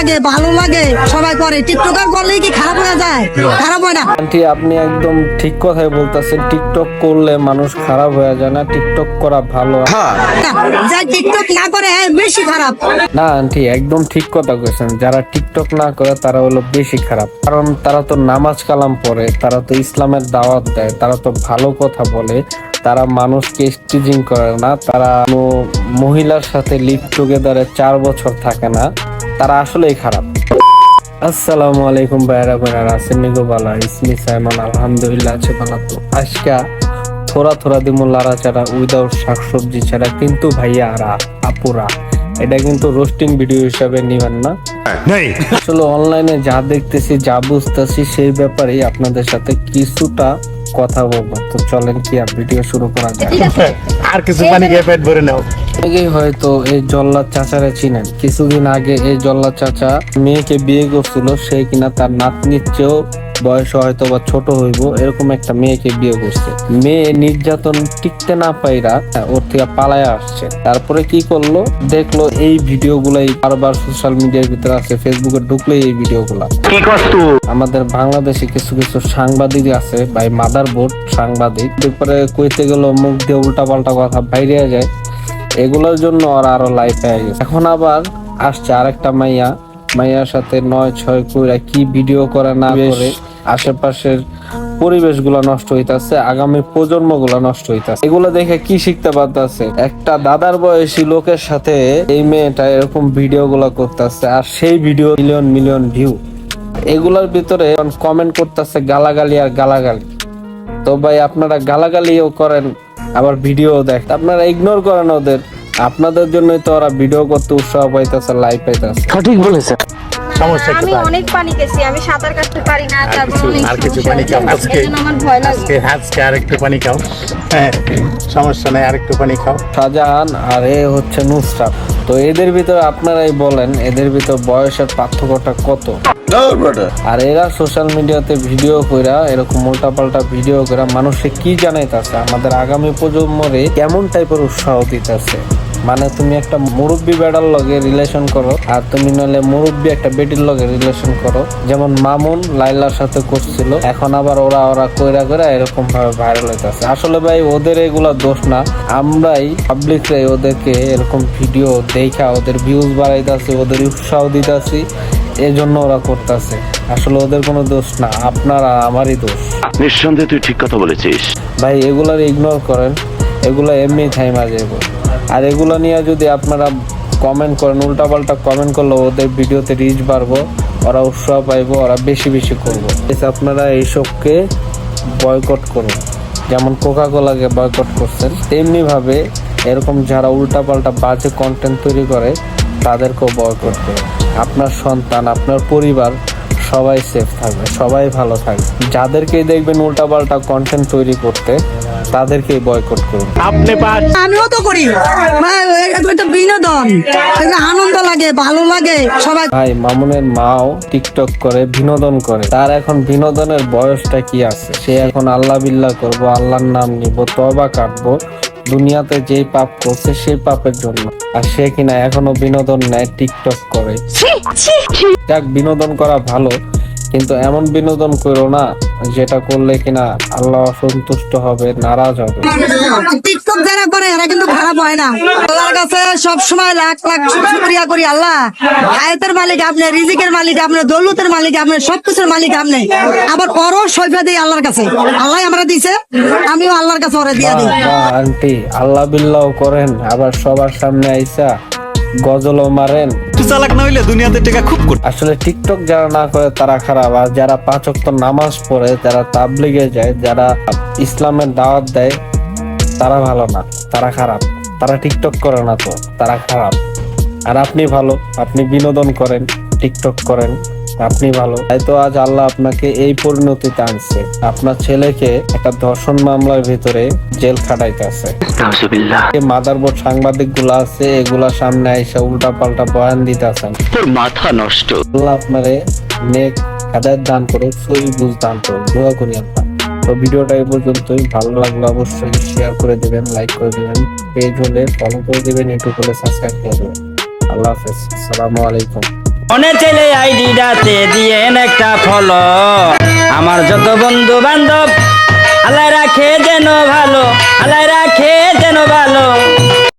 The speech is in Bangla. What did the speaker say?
লাগে ভালো লাগে সবাই করে। টিকটকার করলেই কি খারাপ হয়ে যায়? খারাপ হয় না। আন্টি আপনি একদম ঠিক কথাই বলতেছেন। টিকটক করলে মানুষ খারাপ হয়ে যায় না টিকটক করা ভালো। যা টিকটক না করে হ্যাঁ, বেশি খারাপ। না আন্টি একদম ঠিক কথা কইছেন। যারা টিকটক না করে তারা হলো বেশি খারাপ। কারণ তারা তো নামাজ কালাম পড়ে তারা তো ইসলামের দাওয়াত দেয় তারা তো ভালো কথা বলে। তারা মানুষকে স্টিজিং করে না তারা কোনো মহিলার সাথে লিভ টুগেদারে চার বছর থাকে না। তারা আসলেই খারাপ। আসসালামু আলাইকুম ভাইরা বোনেরা আছেন নিগো বালা ইসমি সাইমন আলহামদুলিল্লাহ আছে বালা তো আজকা থোড়া থোড়া দিমু লারা ছাড়া উইদাউট শাকসবজি ছাড়া কিন্তু ভাইয়া আরা আপুরা এটা কিন্তু রোস্টিং ভিডিও হিসাবে নিবেন না। আসলে অনলাইনে যা দেখতেছি যা বুঝতেছি সেই ব্যাপারেই আপনাদের সাথে কিছুটা কথা বলব। তো চলেন কি আর ভিডিও শুরু করা যায় আর কিছু পানি খেয়ে পেট ভরে নাও। অনেকেই হয়তো এই জল্লাদ চাচারে চিনেন। কিছুদিন আগে এই জল্লাদ চাচা মেয়েকে বিয়ে করছিল সে কিনা তার নাতনির চেয়েও বয়স হয়তো বা ছোট হইব এরকম একটা মেয়েকে বিয়ে করছে। মেয়ে নির্যাতন টিকতে না পাইরা ওর থেকে পালায় আসছে। তারপরে কি করল? দেখল এই ভিডিও গুলাই বারবার সোশ্যাল মিডিয়ার ভিতরে আছে ফেসবুকে ঢুকলে এই ভিডিও গুলা আমাদের বাংলাদেশে কিছু কিছু সাংবাদিক আছে ভাই মাদার বোর্ড সাংবাদিক। তারপরে কইতে গেল মুখ দিয়ে উল্টা পাল্টা কথা বাইরে যায়। এগুলোর জন্য ওরা আরও লাইফ হয়ে গেছে। এখন আবার আসছে আরেকটা মাইয়া। মাইয়ার সাথে নয় ছয় কইরা কি ভিডিও করে না করে। আশেপাশের পরিবেশগুলা নষ্ট হইতাছে, আগামী প্রজন্মগুলা নষ্ট হইতাছে। এগুলো দেখে কি শিখতে পারতাছে? একটা দাদার বয়সী লোকের সাথে এই মেয়েটা এরকম ভিডিও গুলা করতেছে, আর সেই ভিডিও মিলিয়ন মিলিয়ন ভিউ এগুলোর ভিতরে কমেন্ট করতেছে, গালাগালি আর গালাগালি। তো ভাই, আপনারা গালাগালিও করেন, আবার ভিডিও দেখ। আপনারা ইগনোর করেন ওদের। আপনাদের জন্যই তো ওরা ভিডিও করতে উৎসাহ পাইতেছে লাইভ পাইতেছে। সঠিক বলেছে সমস্যা কি আমি অনেক পানি খেয়েছি আমি সাঁতার কাটতে পারি না তার আর কিছু পানি খাও। আজকে আমার ভয় লাগে আজকে আজকে আর একটু পানি খাও। হ্যাঁ সমস্যা নাই আর একটু পানি খাও। শাহজাহান আর এ হচ্ছে নুসরাত। তো এদের ভিতরে আপনারাই বলেন এদের ভিতর বয়সের পার্থক্যটা কত? আর এরা সোশ্যাল মিডিয়াতে ভিডিও কইরা এরকম উল্টা পাল্টা ভিডিও কইরা মানুষে কি জানাইতাছে? আমাদের আগামী প্রজন্মরে কেমন টাইপের উৎসাহ দিতেছে? মানে তুমি একটা মুরব্বী বেড়ার লগে রিলেশন করো আর তুমি নাহলে মুরব্বী একটা বেটির লগে রিলেশন করো। যেমন মামুন লাইলার সাথে করছিল এখন আবার ওরা ওরা কইরা কইরা এরকম ভাবে ভাইরাল হইতাছে। আসলে ভাই ওদের এগুলা দোষ না। আমরাই পাবলিকরাই ওদেরকে এরকম ভিডিও দেখা ওদের ভিউজ বাড়াইতাছি ওদের উৎসাহ দিতাছি এই জন্য ওরা করতেছে। আসলে ওদের কোনো দোষ না আপনার আর আমারই দোষ। নিঃসন্দেহে তুই ঠিক কথা বলেছিস। ভাই এগুলার ইগনোর করেন। এগুলো এমনি থাইমা যাব আর এগুলো নিয়ে যদি আপনারা কমেন্ট করেন, উল্টাপাল্টা কমেন্ট করলে ওদের ভিডিওতে রিচ বাড়বো, ওরা উৎসাহ পাইবো, ওরা বেশি বেশি করব। আপনারা এইসবকে বয়কট করুন। যেমন কোকা কোলাকে বয়কট করছেন, তেমনিভাবে এরকম যারা উল্টাপাল্টা বাজে কন্টেন্ট তৈরি করে, তাদেরকেও বয়কট করুন। আপনার সন্তান, আপনার পরিবার সবাই সেফ থাকবে সবাই ভালো থাকবে। যাদেরকেই দেখবেন উল্টাপাল্টা কন্টেন্ট তৈরি করতে তাদেরকেই বয়কট করুন। আপনি পাস আমিও তো করি। একটা বিনোদন। আনন্দ লাগে ভালো লাগে সবাই ভাই মামুনের মাও টিকটক করে বিনোদন করে। তার এখন বিনোদনের বয়সটা কি আছে? সে এখন আল্লাহ বিল্লাহ করব আল্লাহর নাম নিব তবা কাটবো। দুনিয়াতে যেই পাপ করছে সেই পাপের জন্য। আর সে কিনা এখনও বিনোদন নেয় টিকটক করে। যাক বিনোদন করা ভালো। কিন্তু এমন বিনোদন করো না যেটা করলে কিনা আল্লাহ অসন্তুষ্ট হবে নারাজ হবে। টিকটক যারা করে এরা কিন্তু খারাপ হয় না। আল্লাহর কাছে সব সময় লাখ লাখ শুকরিয়া করি আল্লাহ। হায়াতের মালিক আপনি রিজিকের মালিক আপনি দৌলতের মালিক আপনি সবকিছুর মালিক আপনি। আবার সৈফা দিই আল্লাহর কাছে। আল্লাহ আমরা দিছে আমিও আল্লাহর কাছে ওরে দিয়ে দিই। আন্টি আল্লাহ বিল্লাহ করেন আবার সবার সামনে আইসা গজলও মারেন। চালাক না হইলে দুনিয়াতে টাকা খুব কর আসলে টিকটক যারা না করে তারা খারাপ আর যারা পাঁচ ওয়াক্ত নামাজ পড়ে যারা তাবলিগে যায় যারা ইসলামের দাওয়াত দেয় তারা ভালো না তারা খারাপ। তারা টিকটক করে না তো তারা খারাপ। আর আপনি ভালো আপনি বিনোদন করেন টিকটক করেন। আপনি ভালো। তাই তো আজ আল্লাহ আপনাকে এই পরিণতিতে আনছে। আপনার ছেলেকে একটা ধর্ষণ মামলার ভিতরে জেল খাটাইতেছে মাদারবোর্ড সাংবাদিকগুলা আছে এগুলা সামনে আইসা উল্টা পাল্টা বয়ান দিতেছেন তোর মাথা নষ্ট। আল্লাহ আপনারে নেক হেদায়ত দান করুক সই বুঝ দান করুক। দোয়া করি আপনার তো ভিডিওটা এই পর্যন্তই। ভালো লাগল অবশ্যই শেয়ার করে দিবেন লাইক করে দেবেন পেজ হলে ফলো করে দিবেন ইউটিউব হলে সাবস্ক্রাইব করে দেবেন। আল্লাহ হাফেজ। আসসালামু আলাইকুম। মনে ছেলে আইডিটাতে দিয়েন একটা ফলো। আমার যত বন্ধু বান্ধব আলাই রাখে যেন ভালো আলাই রাখে যেন ভালো।